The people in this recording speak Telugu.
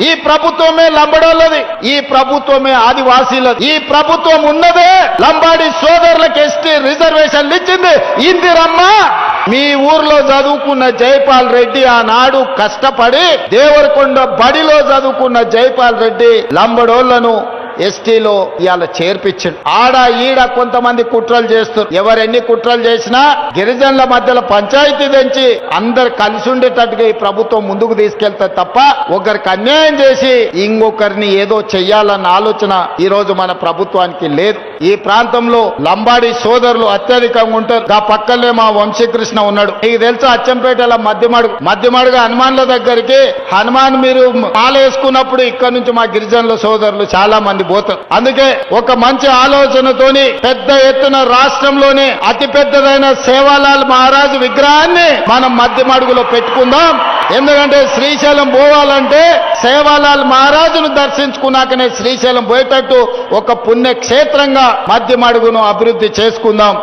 ఈ ప్రభుత్వమే లంబడోళ్ళది ఈ ప్రభుత్వమే ఆదివాసీలది. ఈ ప్రభుత్వం ఉన్నదే లంబాడి సోదరులకు ఎస్టీ రిజర్వేషన్లు ఇచ్చింది. ఇందిరమ్మ మీ ఊర్లో చదువుకున్న జైపాల్ రెడ్డి ఆనాడు కష్టపడి దేవరకొండ బడిలో చదువుకున్న జైపాల్ రెడ్డి లంబడోళ్ళను ఎస్టీలో ఇవాళ చేర్పించిండు. ఆడ ఈడ కొంతమంది కుట్రలు చేస్తారు ఎవరెన్ని కుట్రలు చేసినా గిరిజనుల మధ్యలో పంచాయతీ తెంచి అందరు కలిసి ఉండేటట్టుగా ఈ ప్రభుత్వం ముందుకు తీసుకెళ్తారు తప్ప ఒకరికి అన్యాయం చేసి ఇంకొకరిని ఏదో చెయ్యాలన్న ఆలోచన ఈ రోజు మన ప్రభుత్వానికి లేదు. ఈ ప్రాంతంలో లంబాడి సోదరులు అత్యధికంగా ఉంటారు. ఆ పక్కనే మా వంశీకృష్ణ ఉన్నాడు. నీకు తెలుసా అచ్చంపేటల మధ్యమడుగు మధ్యమడుగు హనుమాన్ల దగ్గరికి హనుమాన్ మీరు పాలేసుకున్నప్పుడు ఇక్కడ నుంచి మా గిరిజనుల సోదరులు చాలా మంది పోతారు. అందుకే ఒక మంచి ఆలోచనతోని పెద్ద ఎత్తున రాష్ట్రంలోనే అతి పెద్దదైన సేవాలాల్ మహారాజు విగ్రహాన్ని మనం మధ్యమడుగులో పెట్టుకుందాం. ఎందుకంటే శ్రీశైలం పోవాలంటే సేవాలాల్ మహారాజును దర్శించుకున్నాకనే శ్రీశైలం పోయేటట్టు ఒక పుణ్యక్షేత్రంగా మధ్యమడుగును అభివృద్ధి చేసుకుందాం.